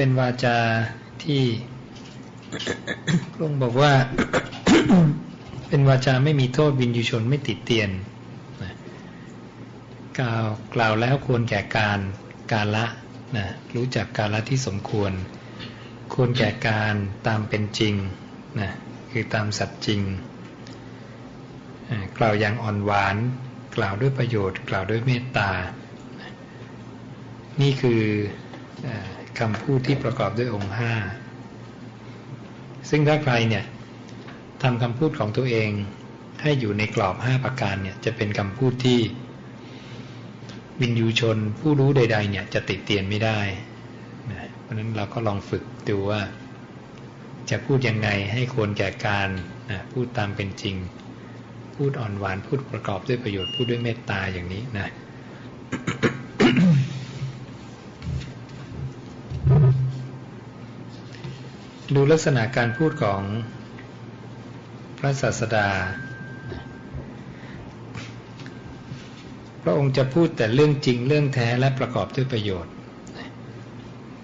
เป็นวาจาที่พระองค์บอกว่า เป็นวาจาไม่มีโทษวินยูชนไม่ติดเตียนนะกล่าวกล่าวแล้วควรแก่การการละนะรู้จักการละที่สมควร ควรแก่การตามเป็นจริงนะคือตามสัตว์จริง กล่าวอย่างอ่อนหวาน กล่าวด้วยประโยชน์ กล่าวด้วยเมตตา นี่คือ คำพูดที่ประกอบด้วยองค์ห้าซึ่งถ้าใครเนี่ยทำคำพูดของตัวเองให้อยู่ในกรอบห้าประการเนี่ยจะเป็นคำพูดที่วินยูชนผู้รู้ใด ๆ เนี่ยจะติดเตียนไม่ได้นะเพราะฉะนั้นเราก็ลองฝึกดูว่า จะพูดยังไงให้ควรแก่การนะพูดตามเป็นจริง พูดอ่อนหวานพูดประกอบด้วยประโยชน์พูดด้วยเมตตาอย่างนี้นะ ดูลักษณะการพูดของพระศาสดา พระองค์จะพูดแต่เรื่องจริงเรื่องแท้และประกอบด้วยประโยชน์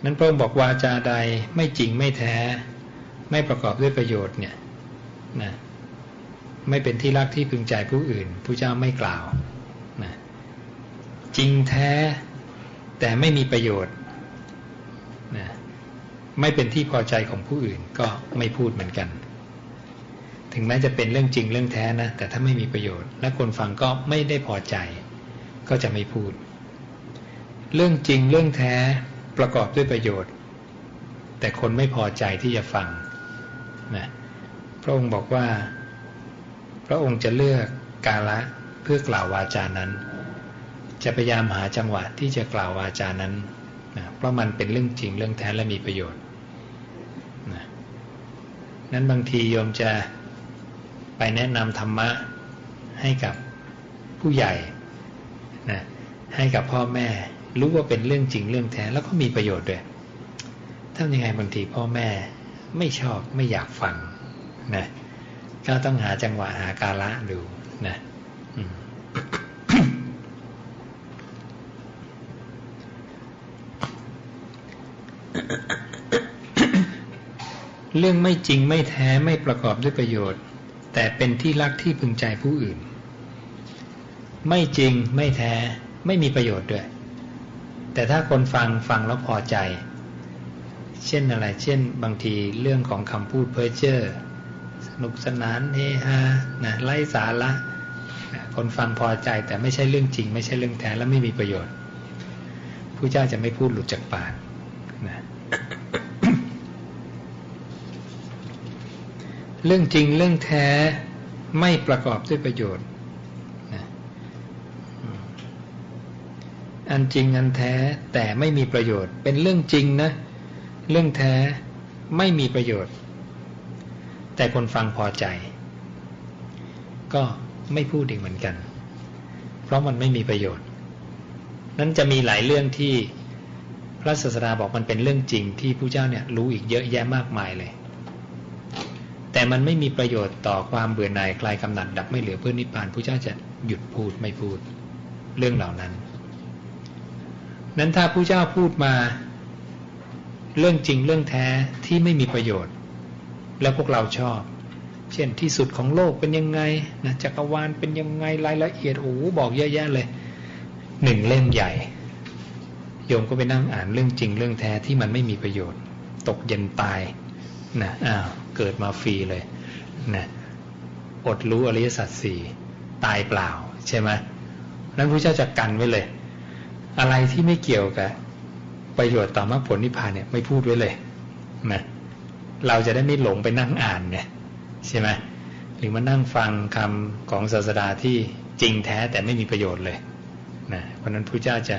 นั้นพระองค์บอกวาจาใดไม่จริงไม่แท้ ไม่ประกอบด้วยประโยชน์เนี่ยนะไม่เป็นที่รักที่พึงใจผู้อื่นผู้เจ้าไม่กล่าวนะจริงแท้แต่ไม่มีประโยชน์ ไม่เป็นที่พอใจของผู้อื่นก็ไม่พูดเหมือนกัน ถึงแม้จะเป็นเรื่องจริงเรื่องแท้นะ แต่ถ้าไม่มีประโยชน์ และคนฟังก็ไม่ได้พอใจ ก็จะไม่พูด เรื่องจริงเรื่องแท้ประกอบด้วยประโยชน์ แต่คนไม่พอใจที่จะฟังนะพระองค์บอกว่า พระองค์จะเลือกกาละเพื่อกล่าววาจานั้น จะพยายามหาจังหวะที่จะกล่าววาจานั้นนะเพราะมันเป็นเรื่องจริงเรื่องแท้และมีประโยชน์ นั้นบางทีโยมจะไปแนะนำธรรมะให้กับผู้ใหญ่นะให้กับพ่อแม่ รู้ว่าเป็นเรื่องจริงเรื่องแท้แล้วก็มีประโยชน์ด้วยทำยังไงบางทีพ่อแม่ไม่ชอบไม่อยากฟังนะก็ต้องหาจังหวะหากาละดูนะอืม เรื่องไม่จริงไม่แท้ไม่ประกอบด้วยประโยชน์ แต่เป็นที่รักที่พึงใจผู้อื่น ไม่จริงไม่แท้ไม่มีประโยชน์ด้วย แต่ถ้าคนฟังฟังแล้วพอใจ เช่นอะไร เช่น บางทีเรื่องของคำพูดเพ้อเจ้อสนุกสนานเฮฮานะไร้สาระคนฟังพอใจแต่ไม่ใช่เรื่องจริง ไม่ใช่เรื่องแท้และไม่มีประโยชน์ผู้เจ้าจะไม่พูดหลุดจากปากนะ เรื่องจริงเรื่องแท้ไม่ประกอบด้วยประโยชน์นะอันจริงอันแท้แต่ไม่มีประโยชน์ เป็นเรื่องจริงนะ เรื่องแท้ไม่มีประโยชน์ แต่คนฟังพอใจ ก็ไม่พูดอีกเหมือนกัน เพราะมันไม่มีประโยชน์ นั้นจะมีหลายเรื่องที่พระศาสดาบอกมันเป็นเรื่องจริงที่ผู้เจ้าเนี่ยรู้อีกเยอะแยะมากมายเลย แต่มันไม่มีประโยชน์ต่อความเบื่อหน่ายคลายกำหนัดดับไม่เหลือเพื่อนิพพานผู้เจ้าจะหยุดพูดไม่พูด เรื่องเหล่านั้น นั้นถ้าผู้เจ้าพูดมา เรื่องจริงเรื่องแท้ที่ไม่มีประโยชน์ แล้วพวกเราชอบ เช่นที่สุดของโลกเป็นยังไงนะจักรวาลเป็นยังไงรายละเอียดโอ้บอกเยอะแยะเลยหนึ่งเล่มใหญ่โยมก็ไปนั่งอ่านเรื่องจริงเรื่องแท้ที่มันไม่มีประโยชน์ ตกเย็นตายนะอ้าว เกิดมาฟรีเลยนะอดรู้อริยสัจสี่ตายเปล่าใช่ไหมนั้นพระเจ้าจะกันไว้เลย อะไรที่ไม่เกี่ยวกับประโยชน์ต่อมรรคผลนิพพานเนี่ยไม่พูดไว้เลยนะเราจะได้ไม่หลงไปนั่งอ่านเนี่ยใช่ไหมหรือมานั่งฟังคำของศาสดาที่จริงแท้แต่ไม่มีประโยชน์เลยนะเพราะนั้นพระเจ้าจะ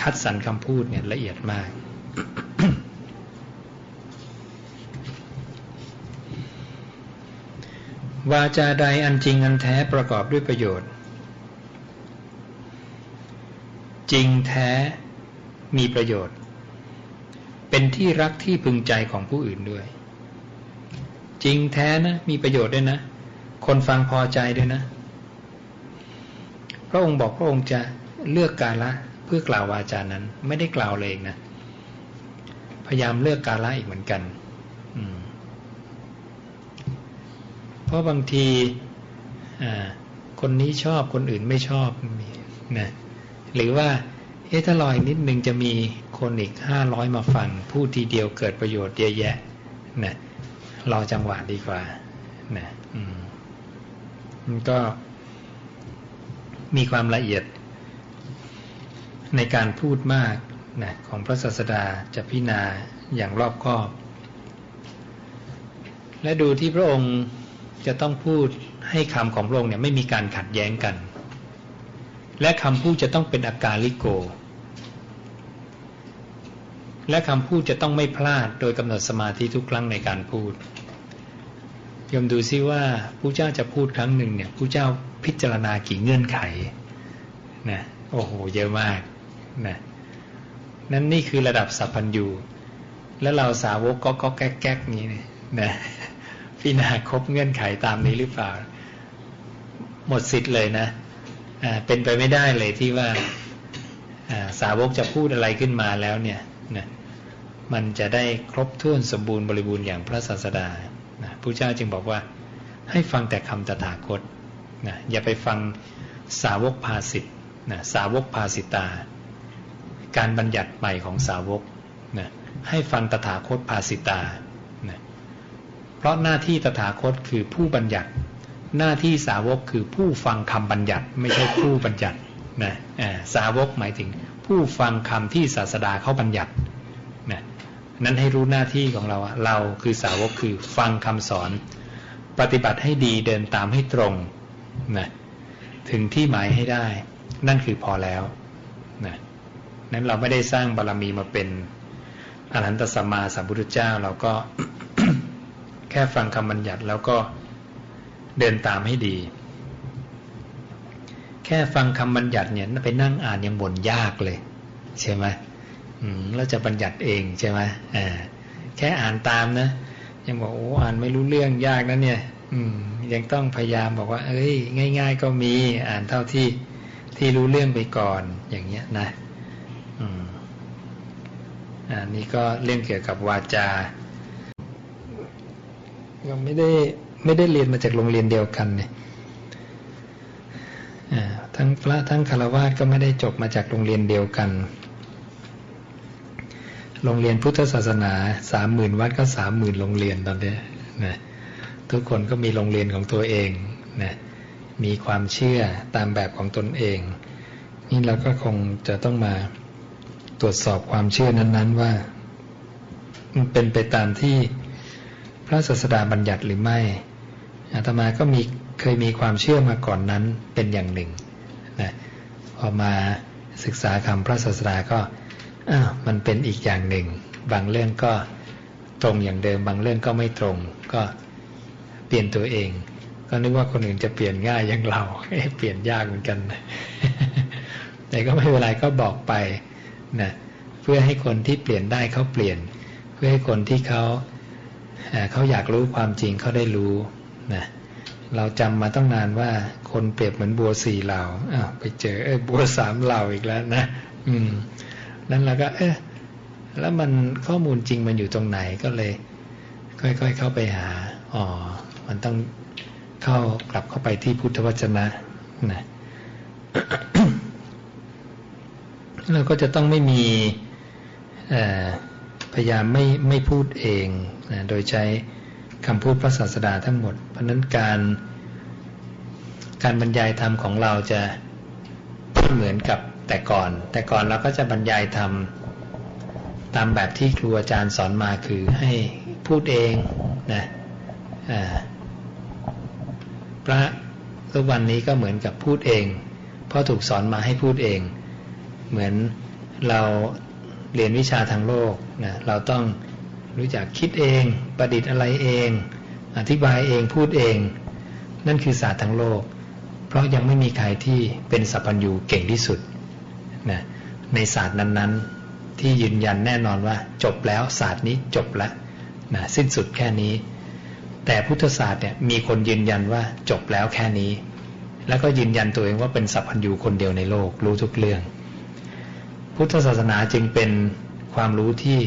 คัดสรรคำพูดเนี่ยละเอียดมาก วาจาใดอันจริงอันแท้ประกอบด้วยประโยชน์ จริงแท้มีประโยชน์ เป็นที่รักที่พึงใจของผู้อื่นด้วย จริงแท้นะมีประโยชน์ด้วยนะ คนฟังพอใจด้วยนะ พระองค์บอกพระองค์จะเลือกกาละเพื่อกล่าววาจานั้น ไม่ได้กล่าวเลยนะ พยายามเลือกกาละอีกเหมือนกัน อืม ราะบางทีคนนี้ชอบคนอื่นไม่ชอบนะหรือว่าเอ๊ะถ้ารออีกนิดนึงจะมีคนอีกห้าร้อยมาฟังพูดทีเดียวเกิดประโยชน์เยอะแยะนะรอจังหวะดีกว่านะอืมมันก็มีความละเอียด ในการพูดมากนะของพระศาสดาจะพิจารณาอย่างรอบคอบ และดูที่พระองค์ จะต้องพูดให้คำของพระองค์เนี่ยไม่มีการขัดแย้งกัน และคำพูดจะต้องเป็นอาการลิโก และคำพูดจะต้องไม่พลาดโดยกำหนดสมาธิทุกครั้งในการพูดยมดูซิว่าผู้เจ้าจะพูดครั้งหนึ่งเนี่ยผู้เจ้าพิจารณากี่เงื่อนไขนะโอ้โหเยอะมากนะนั่นนี่คือระดับสัพพัญญูแล้วเราสาวกก็ก็แก๊กแก๊กนี้นะ พิจารณาครบเงื่อนไขตามนี้หรือเปล่า หมดสิทธิ์เลยนะเป็นไปไม่ได้เลยที่ว่าสาวกจะพูดอะไรขึ้นมาแล้วเนี่ยนะมันจะได้ครบถ้วนสมบูรณ์บริบูรณ์อย่างพระศาสดานะพระเจ้าจึงบอกว่าให้ฟังแต่คำตถาคตนะอย่าไปฟังสาวกภาสิทธ์นะสาวกภาสิตา การบัญญัติใหม่ของสาวกนะให้ฟังตถาคตภาสิตา เพราะหน้าที่ตถาคตคือผู้บัญญัติ หน้าที่สาวกคือผู้ฟังคำบัญญัติ ไม่ใช่ผู้บัญญัตินะสาวกหมายถึง ผู้ฟังคำที่ศาสดาเขาบัญญัตินะนั้นให้รู้หน้าที่ของเราเราคือสาวกคือฟังคำสอน ปฏิบัติให้ดีเดินตามให้ตรงนะถึงที่หมายให้ได้ นั่นคือพอแล้วนะนั้นเราไม่ได้สร้างบารรมีมาเป็นอรหันตสัมมาสัมพุทธเจ้าเราก็ แค่ฟังคำบัญญัติแล้วก็เดินตามให้ดี แค่ฟังคำบัญญัติเนี่ยไปนั่งอ่านยังบ่นยากเลย ใช่ไหมเราจะบัญญัติเองใช่ไหมแค่อ่านตามนะยังบอกโอ้อ่านไม่รู้เรื่องยากนะเนี่ย อืม ยังต้องพยายามบอกว่า เอ้ย ง่าย ๆ ก็มีอ่านเท่าที่ที่รู้เรื่องไปก่อนอย่างเงี้ยนะ อืมอ่านี่ก็เรื่องเกี่ยวกับวาจา ยังไม่ได้ไม่ได้เรียนมาจากโรงเรียนเดียวกันเนี่ยทั้งพระทั้งคารวะก็ไม่ได้จบมาจากโรงเรียนเดียวกัน โรงเรียนพุทธศาสนาสามหมื่นวัดก็สามหมื่นโรงเรียนตอนนี้นะทุกคนก็มีโรงเรียนของตัวเองนะมีความเชื่อตามแบบของตนเอง นี่เราก็คงจะต้องมาตรวจสอบความเชื่อนั้น ๆ ว่า มันเป็นไปตามที่ ระศาสดาบัญญัติหรือไม่อาตมาก็มีเคยมีความเชื่อมาก่อนนั้นเป็นอย่างหนึ่งนะพอมาศึกษาคำพระศาสดาก็อ้าวมันเป็นอีกอย่างหนึ่ง บางเรื่องก็ตรงอย่างเดิม บางเรื่องก็ไม่ตรง ก็เปลี่ยนตัวเอง ก็นึกว่าคนอื่นจะเปลี่ยนง่ายอย่างเราเปลี่ยนยากเหมือนกันแต่ก็ไม่เป็นไรก็บอกไปนะเพื่อให้คนที่เปลี่ยนได้เขาเปลี่ยน เพื่อให้คนที่เขา เขาอยากรู้ความจริงเขาได้รู้นะเราจำมาตั้งนานว่าคนเปรียบเหมือนบัวสี่เหล่าอ้าวไปเจอเอ้บัวสามเหล่าอีกแล้วนะอืมนั้นเราก็ เอ๊ะแล้วมันข้อมูลจริงมันอยู่ตรงไหนก็เลย ค่อย ๆ เข้าไปหาอ๋อมันต้องเข้ากลับเข้าไปที่พุทธวจนะนะเราก็จะต้องไม่มีพยายามไม่ไม่พูดเอง นะโดยใช้คำพูดพระศาสดาทั้งหมด เพราะนั้นการการบรรยายธรรมของเราจะเหมือนกับแต่ก่อน แต่ก่อนเราก็จะบรรยายธรรมตามแบบที่ครูอาจารย์สอนมาคือให้พูดเองนะพระทุกวันนี้ก็เหมือนกับพูดเอง เพราะถูกสอนมาให้พูดเอง เหมือนเราเรียนวิชาทางโลกนะเราต้อง รู้จักคิดเอง ประดิษฐ์อะไรเอง อธิบายเองพูดเอง นั่นคือศาสตร์ทางโลก เพราะยังไม่มีใครที่เป็นสัพพัญญูเก่งที่สุดนะในศาสตร์นั้นๆ ที่ยืนยันแน่นอนว่า จบแล้วศาสตร์นี้จบแล้วนะสิ้นสุดแค่นี้ แต่พุทธศาสตร์เนี่ยมีคนยืนยันว่าจบแล้วแค่นี้ แล้วก็ยืนยันตัวเองว่าเป็นสัพพัญญูคนเดียวในโลกรู้ทุกเรื่อง พุทธศาสนาจึงเป็นความรู้ที่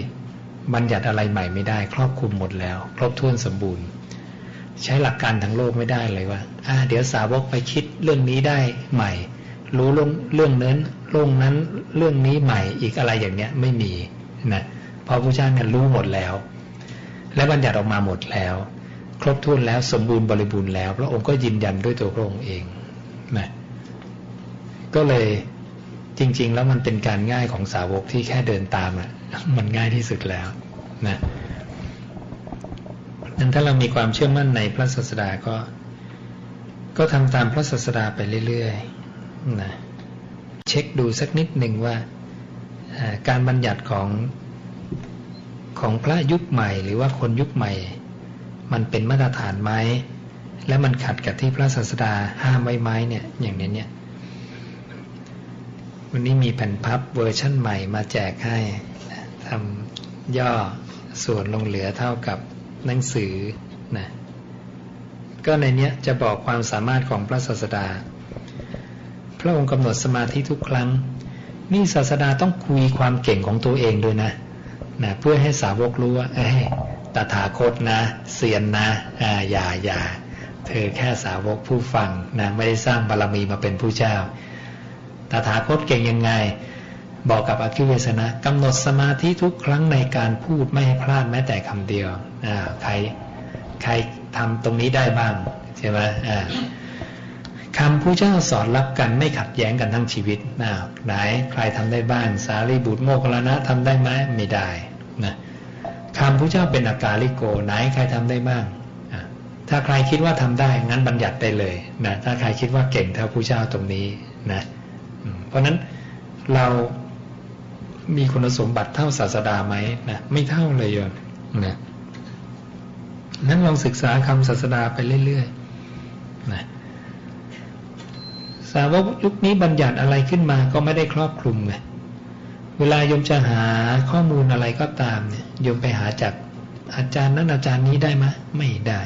บัญญัติอะไรใหม่ไม่ได้ ครอบคลุมหมดแล้ว ครบถ้วนสมบูรณ์ ใช้หลักการทั้งโลกไม่ได้เลยว่าอ่าเดี๋ยวสาวกไปคิดเรื่องนี้ได้ใหม่ รู้เรื่องเรื่องนั้นเรื่องนั้นเรื่องนี้ใหม่อีกอะไรอย่างเนี้ยไม่มีนะเพราะพระเจ้าเนี่ยรู้หมดแล้ว และบัญญัติออกมาหมดแล้ว ครบถ้วนแล้วสมบูรณ์บริบูรณ์แล้ว พระองค์ก็ยืนยันด้วยตัวพระองค์เองนะก็เลยจริง ๆ แล้วมันเป็นการง่ายของสาวกที่แค่เดินตามอะ มันง่ายที่สุดแล้วนะนั้นถ้าเรามีความเชื่อมั่นในพระศาสดาก็ ก็ทำตามพระศาสดาไปเรื่อยๆนะเช็คดูสักนิดหนึ่งว่าการบัญญัติของของพระยุคใหม่ หรือว่าคนยุคใหม่ มันเป็นมาตรฐานไหมและมันขัดกับที่พระศาสดาห้ามไว้ไหมเนี่ยอย่างนี้เนี่ยวันนี้มีแผ่นพับเวอร์ชั่นใหม่มาแจกให้ำย่อส่วนลงเหลือเท่ากับหนังสือนะก็ในนี้จะบอกความสามารถของพระศาสดา พระองค์กำหนดสมาธิทุกครั้ง นี่ศาสดาต้องคุยความเก่งของตัวเองด้วยนะนะเพื่อให้สาวกรู้ว่าเอ้ตถาคตนะเสียนนะอ่าอย่าอย่าเธอแค่สาวกผู้ฟังนะไม่ได้สร้างบารรมีมาเป็นผู้เจ้า ตถาคตเก่งยังไง บอกกับอคิเวสนะกำหนดสมาธิทุกครั้งในการพูดไม่ให้พลาดแม้แต่คำเดียวใครใครทำตรงนี้ได้บ้างใช่ไหมคำผู้เจ้าสอนรับกันไม่ขัดแย้งกันทั้งชีวิตนะไหนใครทำได้บ้าง สารีบุตรโมกขลานะทำได้ไหมไม่ได้นะคำผู้เจ้าเป็นอากาลิโก ไหนใครทำได้บ้างถ้าใครคิดว่าทำได้งั้นบัญญัติได้เลยนะถ้าใครคิดว่าเก่งเท่าผู้เจ้าตรงนี้นะเพราะนั้นเรา มีคุณสมบัติเท่าศาสดาไหมนะไม่เท่าเลยโยมนะนั้นลองศึกษาคำศาสดาไปเรื่อยๆนะสาวกยุคนี้บัญญัติอะไรขึ้นมาก็ไม่ได้ครอบคลุมไงเวลาโยมจะหาข้อมูลอะไรก็ตามเนี่ยโยมไปหาจากอาจารย์นั้นอาจารย์นี้ได้ไหมไม่ได้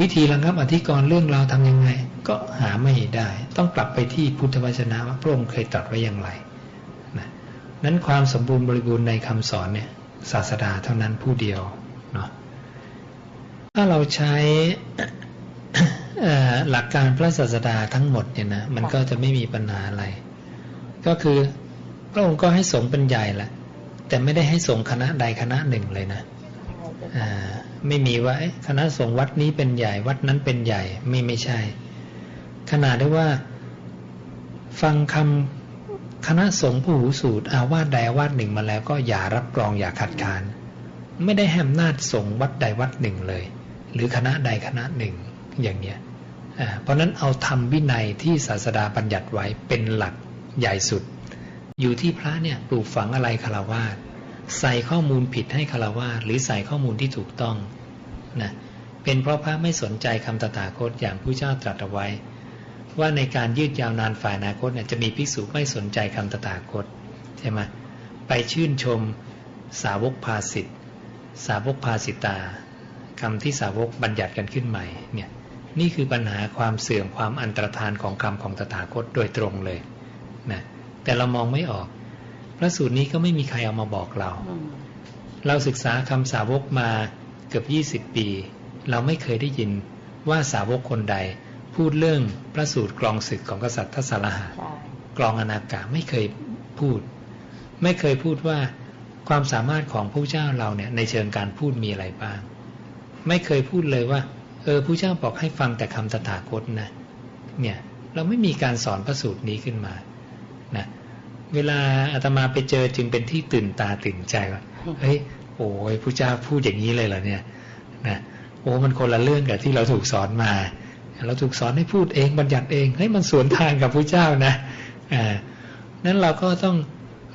วิธีระงับอธิกรณ์เรื่องราวทำยังไง ก็หาไม่ได้ ต้องกลับไปที่พุทธวจนะว่าพระองค์เคยตรัสไว้อย่างไร นั้นความสมบูรณ์บริบูรณ์ในคำสอนเนี่ยศาสดาเท่านั้นผู้เดียวเนาะถ้าเราใช้หลักการพระศาสดาทั้งหมดเนี่ยนะมันก็จะไม่มีปัญหาอะไร ก็คือพระองค์ก็ให้สงเป็นใหญ่แหละแต่ไม่ได้ให้สงคณะใดคณะหนึ่งเลยนะไม่มีว่าคณะสงฆ์วัดนี้เป็นใหญ่วัดนั้นเป็นใหญ่ไม่ไม่ใช่ ขนาดได้ว่า ฟังคำ คณะสงฆ์ผู้หูสูตรอาวาสใดอาวาสหนึ่งมาแล้วก็อย่ารับรองอย่าขัดขาน ไม่ได้แหมนาจสงฆ์วัดใดวัดหนึ่งเลย หรือคณะใดคณะหนึ่งอย่างเนี้ยเพราะนั้นเอาธรรมวินัยที่ศาสดาบัญญัติไว้เป็นหลักใหญ่สุด อยู่ที่พระเนี่ยปลูกฝังอะไรคารวาสใส่ข้อมูลผิดให้คารวาสหรือใส่ข้อมูลที่ถูกต้องนะเป็นเพราะพระไม่สนใจคำตถาคตอย่างผู้เจ้าตรัสเอาไว้ ว่าในการยืดยาวนานฝ่ายอนาคตเนี่ยจะมีภิกษุไม่สนใจคำตถาคตใช่ไหมไปชื่นชมสาวกภาสิทธสาวกภาสิตาคำที่สาวกบัญญัติกันขึ้นใหม่เนี่ยนี่คือปัญหาความเสื่อมความอันตรธานของคำของตถาคตโดยตรงเลยนะแต่เรามองไม่ออก พระสูตรนี้ก็ไม่มีใครเอามาบอกเรา เราศึกษาคำสาวกมาเกือบยี่สิบปี เราไม่เคยได้ยินว่าสาวกคนใด พูดเรื่องพระสูตรกรองศึกของกษัตริย์ทัศรหะกรองอนากาไม่เคยพูด ไม่เคยพูดว่าความสามารถของผู้เจ้าเราเนี่ยในเชิงการพูดมีอะไรบ้าง ไม่เคยพูดเลยว่า เออผู้เจ้าบอกให้ฟังแต่คำตถาคตนะเนี่ยเราไม่มีการสอนพระสูตรนี้ขึ้นมานะเวลาอาตมาไปเจอจึงเป็นที่ตื่นตาตื่นใจว่าเฮ้ยโอ้ยผู้เจ้าพูดอย่างนี้เลยเหรอเนี่ยนะโอ้มันคนละเรื่องกับที่เราถูกสอนมา เราถูกสอนให้พูดเองบัญญัติเองเฮ้ยมันสวนทางกับผู้เจ้านะนั้นเราก็ต้อง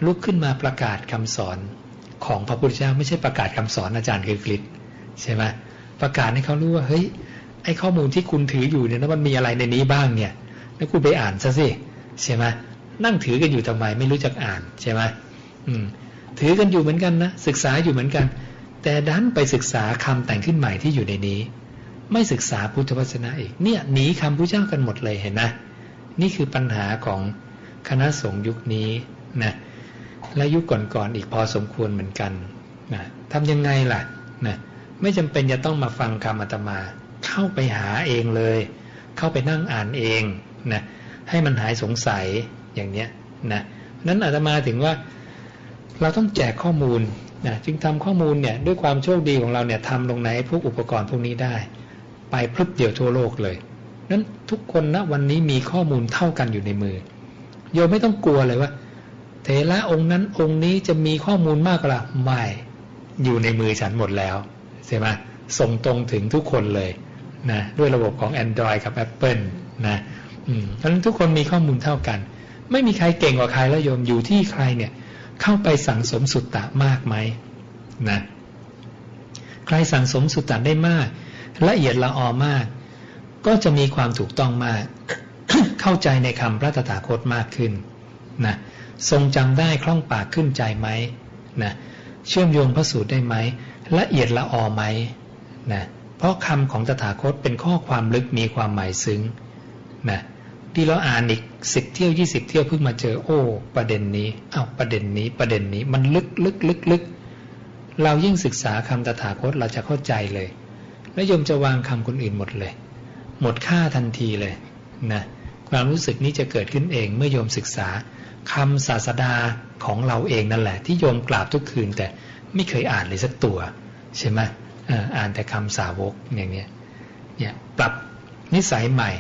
ลุกขึ้นมาประกาศคำสอนของพระพุทธเจ้า ไม่ใช่ประกาศคำสอนอาจารย์คือกฤษใช่ไหมประกาศให้เขารู้ว่าเฮ้ยไอ้ข้อมูลที่คุณถืออยู่เนี่ยแล้วมันมีอะไรในนี้บ้างเนี่ย แล้วคุณไปอ่านซะสิใช่ไหมนั่งถือกันอยู่ทำไมไม่รู้จักอ่านใช่ไหมอืมถือกันอยู่เหมือนกันนะศึกษาอยู่เหมือนกัน แต่ดันไปศึกษาคำแต่งขึ้นใหม่ที่อยู่ในนี้ ไม่ศึกษาพุทธวจนะอีก เนี่ยหนีคำพระเจ้ากันหมดเลยเห็นไหมนี่คือปัญหาของคณะสงฆ์ยุคนี้นะและยุคก่อนๆออีกพอสมควรเหมือนกันนะทำยังไงล่ะนะไม่จำเป็นจะต้องมาฟังคำอาตมา เข้าไปหาเองเลย เข้าไปนั่งอ่านเองนะให้มันหายสงสัยอย่างเนี้ยนะนั้นอาตมาถึงว่าเราต้องแจกข้อมูลนะจึงทำข้อมูลเนี่ยด้วยความโชคดีของเราเนี่ยทำลงในพวกอุปกรณ์พวกนี้ได้ ไปพรึบเดียวทั่วโลกเลยนั้นทุกคนณวันนี้มีข้อมูลเท่ากันอยู่ในมือ โยมไม่ต้องกลัวเลยว่าเทระองค์นั้นองค์นี้จะมีข้อมูลมากกว่าเราไม่อยู่ในมือฉันหมดแล้วใช่ไหมส่งตรงถึงทุกคนเลยนะด้วยระบบของ Android กับ Apple นะอืมเพราะฉะนั้นทุกคนมีข้อมูลเท่ากัน ไม่มีใครเก่งกว่าใครแล้วโยมอยู่ที่ใครเนี่ยเข้าไปสั่งสมสุตตะมากไหมนะใครสั่งสมสุตตะได้มาก ละเอียดละออมาก ก็จะมีความถูกต้องมาก เข้าใจในคำพระตถาคตมากขึ้นนะทรงจำได้คล่องปากขึ้นใจไหมนะเชื่อมโยงพระสูตรได้ไหมละเอียดละออไหมนะเพราะคำของตถาคตเป็นข้อความลึกมีความหมายซึ้งนะที่เราอ่านอีกสิบเที่ยวยี่สิบเที่ยวเพิ่งมาเจอโอ้ ประเด็นนี้เอาประเด็นนี้ประเด็นนี้มันลึกลึกลึกลึกเรายิ่งศึกษาคำตถาคตเราจะเข้าใจเลย แล้วโยมจะวางคำคนอื่นหมดเลย หมดค่าทันทีเลยนะความรู้สึกนี้จะเกิดขึ้นเองเมื่อโยมศึกษาคำศาสดาของเราเองนั่นแหละ ที่โยมกราบทุกคืน แต่ไม่เคยอ่านเลยสักตัว ใช่ไหมอ่านแต่คำสาวกอย่างเนี้ยเนี่ยปรับนิสัยใหม่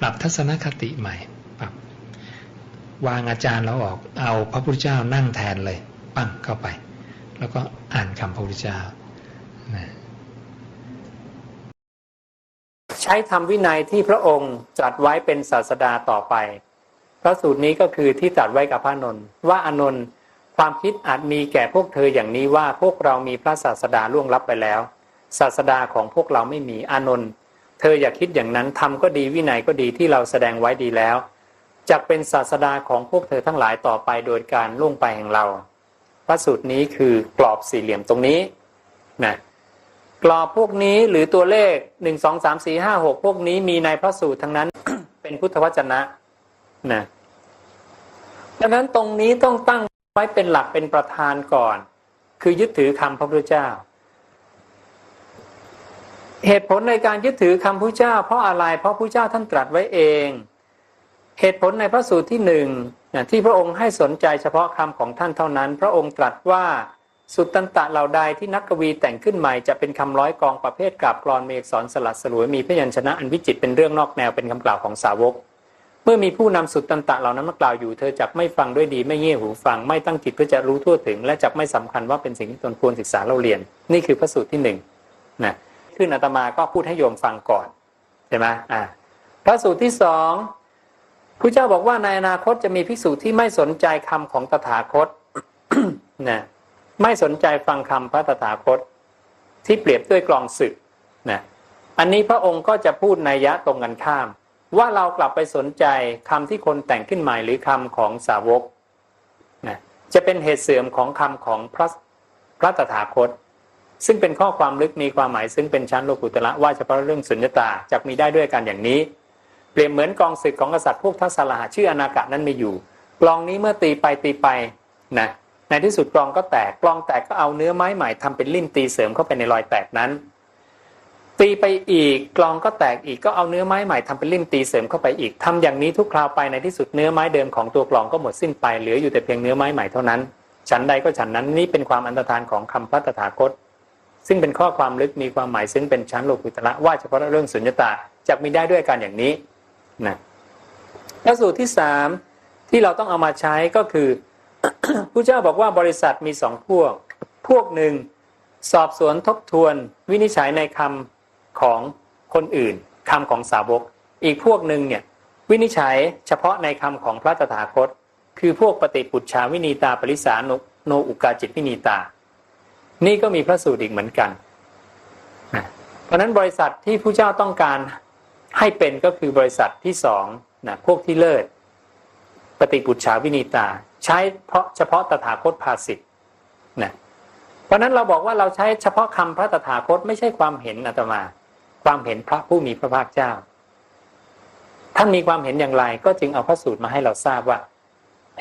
ปรับทัศนคติใหม่ปรับวางอาจารย์เราออกเอาพระพุทธเจ้านั่งแทนเลย ปั้งเข้าไป แล้วก็อ่านคำพระพุทธเจ้านะ ใช้ธรรมวินัยที่พระองค์ตรัสไว้เป็นศาสดาต่อไป พระสูตรนี้ก็คือที่ตรัสไว้กับพระนนท์ว่าอานนท์ความคิดอาจมีแก่พวกเธออย่างนี้ว่าพวกเรามีพระศาสดาล่วงลับไปแล้ว ศาสดาของพวกเราไม่มีอานนท์เธออย่าคิดอย่างนั้นทำก็ดีวินัยก็ดีที่เราแสดงไว้ดีแล้วจะเป็นศาสดาของพวกเธอทั้งหลายต่อไปโดยการล่วงไปแห่งเรา พระสูตรนี้คือกรอบสี่เหลี่ยมตรงนี้นะ กรอบพวกนี้หรือตัวเลขหนึ่งสองสามสี่ห้าหกพวกนี้มีในพระสูตรทั้งนั้น เป็นพุทธวจนะนะดังนั้นตรงนี้ต้องตั้งไว้เป็นหลักเป็นประธานก่อน คือยึดถือคำพระพุทธเจ้า เหตุผลในการยึดถือคำพระเจ้า เพราะอะไรเพราะพระเจ้าท่านตรัสไว้เอง เหตุผลในพระสูตรที่หนึ่งที่พระองค์ให้สนใจเฉพาะคำของท่านเท่านั้น พระองค์ตรัสว่า สุตตันตะเหล่าใดที่นักกวีแต่งขึ้นใหม่จะเป็นคำร้อยกองประเภทกราบกรอนเมฆสอนสลัดสลวยมีพยัญชนะอันวิจิตเป็นเรื่องนอกแนวเป็นคำกล่าวของสาวก เมื่อมีผู้นำสุตตันตะเหล่านั้นมากล่าวอยู่เธอจักไม่ฟังด้วยดีไม่เงี่ยหูฟังไม่ตั้งจิตเพื่อจะรู้ทั่วถึง และจักไม่สำคัญว่าเป็นสิ่งที่ตนควรศึกษาเราเรียน นี่คือพระสูตรที่หนึ่งนะขึ้นอาตมาก็พูดให้โยมฟังก่อนใช่ไหมอ่าพระสูตรที่สองพระเจ้าบอกว่าในอนาคตจะมีภิกษุที่ไม่สนใจคำของตถาคตนะ ไม่สนใจฟังคำพระตถาคต ที่เปรียบด้วยกลองศึกนะอันนี้พระองค์ก็จะพูดในยะตรงกันข้าม ว่าเรากลับไปสนใจคำที่คนแต่งขึ้นใหม่หรือคำของสาวกนะจะเป็นเหตุเสื่อมของคำของพระพระตถาคต ซึ่งเป็นข้อความลึกมีความหมาย ซึ่งเป็นชั้นโลกุตละว่าเฉพาะเรื่องสุญญตาจะมีได้ด้วยกันอย่างนี้ เปรียบเหมือนกองศึกของกษัตริย์พวกทัศลหะชื่ออนากะนั้นมีอยู่กลองนี้เมื่อตีไปตีไปนะ ในที่สุดกลองก็แตกกลองแตกก็เอาเนื้อไม้ใหม่ทำเป็นลิ่มตีเสริมเข้าไปในรอยแตกนั้น ตีไปอีกกลองก็แตกอีกก็เอาเนื้อไม้ใหม่ทำเป็นลิ่มตีเสริมเข้าไปอีกทำอย่างนี้ทุกคราวไปในที่สุดเนื้อไม้เดิมของตัวกลองก็หมดสิ้นไปเหลืออยู่แต่เพียงเนื้อไม้ใหม่เท่านั้นฉันใดก็ฉันนั้นนี่เป็นความอันตรธานของคำพระตถาคต ซึ่งเป็นข้อความลึกมีความหมายซึ่งเป็นชั้นโลกุตระว่าเฉพาะเรื่องสุญญตาจะมีได้ด้วยกันอย่างนี้นะและสูตรที่สามที่เราต้องเอามาใช้ก็คือ ผู้เจ้าบอกว่าบริษัทมีสองพวก พวกหนึ่งสอบสวนทบทวน วินิจฉัยในคำของคนอื่นคำของสาวก อีกพวกหนึ่งเนี่ยวินิจฉัยเฉพาะในคำของพระตถาคต คือพวกปฏิปุจฉาวินีตาปริสานุโนอุกาจิตวินีตา นี่ก็มีพระสูตรอีกเหมือนกัน เพราะฉะนั้นบริษัทที่ผู้เจ้าต้องการให้เป็นก็คือบริษัทที่สองนะพวกที่เลิศปฏิปุจฉาวินีตา ใช้เพราะเฉพาะตถาคตภาสิทธ์นะเพราะนั้นเราบอกว่าเราใช้เฉพาะคำพระตถาคตไม่ใช่ความเห็นอาตมา ความเห็นพระผู้มีพระภาคเจ้า ท่านมีความเห็นอย่างไร ก็จึงเอาพระสูตรมาให้เราทราบว่า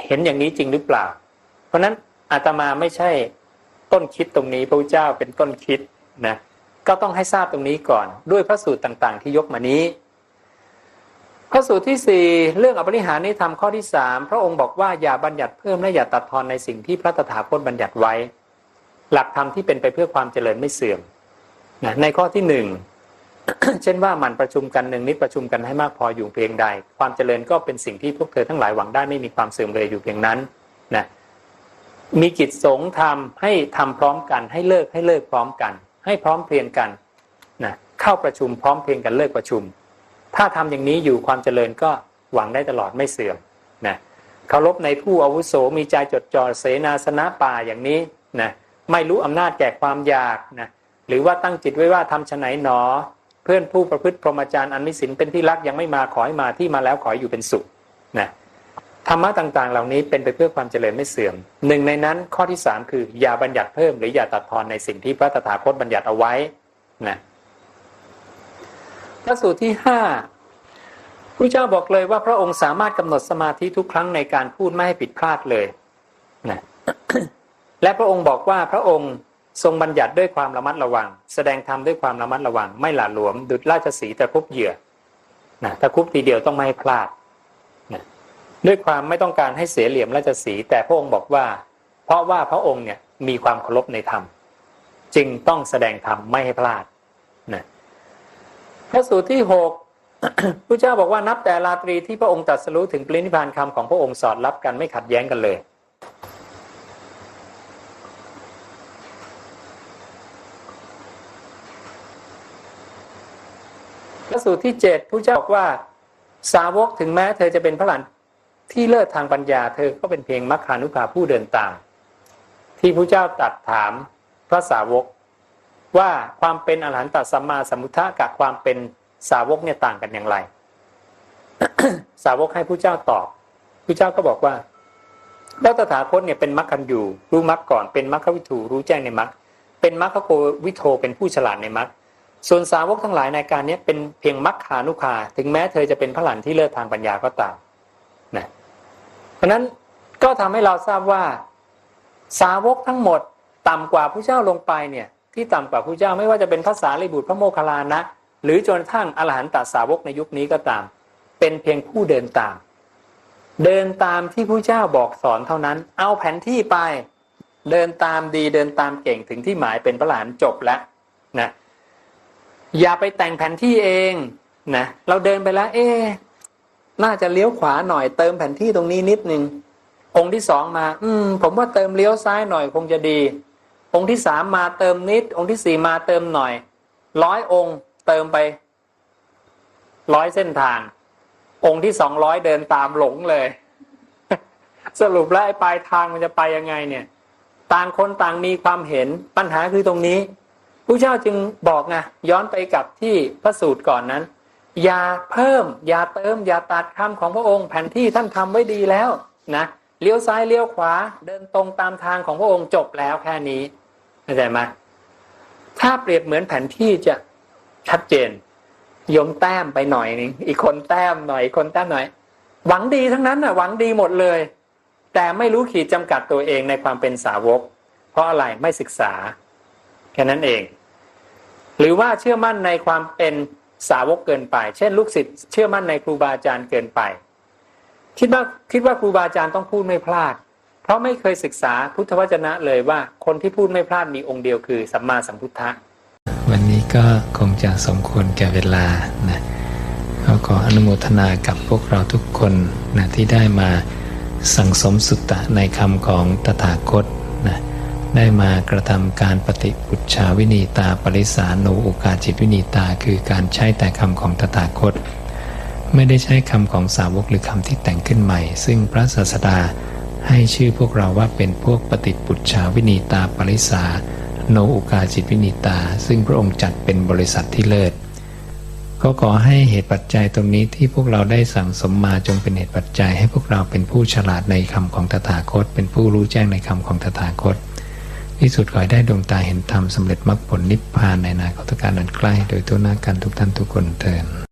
เห็นอย่างนี้จริงหรือเปล่า เพราะนั้นอาตมาไม่ใช่ต้นคิดตรงนี้พระเจ้าเป็นต้นคิดนะก็ต้องให้ทราบตรงนี้ก่อน ด้วยพระสูตรต่าง ๆ ที่ยกมานี้ พระสูตรที่สี่เรื่องอปริหารนิธรรมข้อที่สามพระองค์บอกว่าอย่าบัญญัติเพิ่มและอย่าตัดทอนในสิ่งที่พระตถาคตบัญญัติไว้ หลักธรรมที่เป็นไปเพื่อความเจริญไม่เสื่อมนะในข้อที่หนึ่งเช่นว่ามันประชุมกันหนึ่งนิดประชุมกันให้มากพออยู่เพียงใด ความเจริญก็เป็นสิ่งที่พวกเธอทั้งหลายหวังได้ไม่มีความเสื่อมเลยอยู่เพียงนั้นนะมีกิจสงฆ์ทำให้ทำพร้อมกัน ให้เลิกให้เลิกพร้อมกัน ให้พร้อมเพรียงกันนะเข้าประชุมพร้อมเพรียงกันเลิกประชุม ถ้าทำอย่างนี้อยู่ความเจริญก็หวังได้ตลอดไม่เสื่อมนะเคารพในผู้อาวุโสมีใจจดจ่อเสนาสนะป่าอย่างนี้นะไม่รู้อำนาจแก่ความอยากนะหรือว่าตั้งจิตไว้ว่าทำฉไหนหนอ เพื่อนผู้ประพฤติพรหมจรรย์อันมิสินเป็นที่รักยังไม่มาขอให้มาที่มาแล้วขอให้อยู่เป็นสุขนะธรรมะต่างๆ เหล่านี้เป็นไปเพื่อความเจริญไม่เสื่อมหนึ่งในนั้นข้อที่สามคืออย่าบัญญัติเพิ่มหรืออย่าตัดทอนในสิ่งที่พระตถาคตบัญญัติเอาไว้นะ พระสูตรที่ห้าพระเจ้าบอกเลยว่าพระองค์สามารถกำหนดสมาธิทุกครั้งในการพูดไม่ให้ผิดพลาดเลยนะและพระองค์บอกว่าพระองค์ทรงบัญญัติด้วยความระมัดระวัง แสดงธรรมด้วยความระมัดระวัง ไม่หลาหลวม ดุจราชสีแต่คุบเหยื่อนะถ้าคุบทีเดียวต้องไม่พลาดนะด้วยความไม่ต้องการให้เสียเหลี่ยมราชสี แต่พระองค์บอกว่า เพราะว่าพระองค์เนี่ยมีความเคารพในธรรม จึงต้องแสดงธรรมไม่ให้พลาดนะ พระสูตรที่หกพระเจ้าบอกว่านับแต่ราตรีที่พระองค์ตรัสรู้ถึงปรินิพานคำของพระองค์สอดรับกันไม่ขัดแย้งกันเลย พระสูตรที่เจ็ดพระเจ้าบอกว่าสาวกถึงแม้เธอจะเป็นพระหลานที่เลิศทางปัญญาเธอก็เป็นเพียงมัคคานุภาผู้เดินตามที่พระเจ้าตรัสถามพระสาวก ว่าความเป็นอรหันตสัมมาสัมพุทธะกับความเป็นสาวกเนี่ยต่างกันอย่างไร สาวกให้พระเจ้าตอบพระเจ้าก็บอกว่าพระตถาคตเนี่ยเป็นมรรคันอยู่รู้มรรคก่อนเป็นมรรควิถูรู้แจ้งในมรรคเป็นมรรคโกวิโทเป็นผู้ฉลาดในมรรคส่วนสาวกทั้งหลายในการนี้เป็นเพียงมรรคานุคาถึงแม้เธอจะเป็นพระหลานที่เลิศทางปัญญาก็ตามนะเพราะนั้นก็ทำให้เราทราบว่า สาวกทั้งหมดต่ำกว่าผู้เจ้าลงไปเนี่ย ที่ต่ำกว่าผู้เจ้าไม่ว่าจะเป็นภาษาลิบุตรพระโมคคัลลานะ หรือจนกระทั่งอรหันตสาวกในยุคนี้ก็ตาม เป็นเพียงผู้เดินตาม เดินตามที่ผู้เจ้าบอกสอนเท่านั้น เอาแผนที่ไป เดินตามดีเดินตามเก่งถึงที่หมายเป็นพระหลานจบแล้วนะอย่าไปแต่งแผนที่เองนะเราเดินไปแล้ว เอ๊น่าจะเลี้ยวขวาหน่อยเติมแผนที่ตรงนี้นิดนึงองค์ที่สองมา อืม ผมว่าเติมเลี้ยวซ้ายหน่อยคงจะดี องค์ที่สามมาเติมนิด องค์ที่สี่มาเติมหน่อย ร้อยองค์เติมไปร้อยเส้นทาง องค์ที่สองร้อยเดินตามหลงเลย สรุปแล้วไอ้ปลายทางมันจะไปยังไงเนี่ย ต่างคนต่างมีความเห็นปัญหาคือตรงนี้ผู้เจ้าจึงบอกไงย้อนไปกับที่พระสูตรก่อนนั้น อย่าเพิ่ม อย่าเติม อย่าตัดคำของพระองค์แผนที่ท่านทำไว้ดีแล้วนะ เลี้ยวซ้ายเลี้ยวขวา เดินตรงตามทางของพระองค์จบแล้วแค่นี้เข้าใจไหมถ้าเปรียบเหมือนแผนที่จะชัดเจนยมแต้มไปหน่อยนึงอีกคนแต้มหน่อยอีกคนแต้มหน่อย หวังดีทั้งนั้นน่ะ หวังดีหมดเลย แต่ไม่รู้ขีดจำกัดตัวเองในความเป็นสาวก เพราะอะไรไม่ศึกษาแค่นั้นเอง หรือว่าเชื่อมั่นในความเป็นสาวกเกินไป เช่น ลูกศิษย์เชื่อมั่นในครูบาอาจารย์เกินไป คิดว่าคิดว่าครูบาอาจารย์ต้องพูดไม่พลาด เพราะไม่เคยศึกษาพุทธวจนะเลยว่า คนที่พูดไม่พลาดมีองค์เดียวคือสัมมาสัมพุทธะวันนี้ก็คงจะสมควรแก่เวลานะก็ขออนุโมทนากับพวกเราทุกคนนะที่ได้มาสั่งสมสุตตะในคำของตถาคตนะได้มากระทำการปฏิปุจฉาวินีตาปริสาโนโอกาจิตวินีตา คือการใช้แต่คำของตถาคต ไม่ได้ใช้คำของสาวกหรือคำที่แต่งขึ้นใหม่ ซึ่งพระศาสดาให้ชื่อพวกเราว่าเป็นพวกปฏิปุจฉาวินีตาปริสา โนอุกาจิตวินิตา ซึ่งพระองค์จัดเป็นบริษัทที่เลิศก็ขอให้เหตุปัจจัยตรงนี้ที่พวกเราได้สั่งสมมาจงเป็นเหตุปัจจัยให้พวกเราเป็นผู้ฉลาดในคำของตถาคต เป็นผู้รู้แจ้งในคำของตถาคต ที่สุดขอให้ได้ดวงตาเห็นธรรมสำเร็จมรรคผลนิพพานในนาคตการอันใกล้ โดยตัวหน้ากันทุกท่านทุกคนเทิน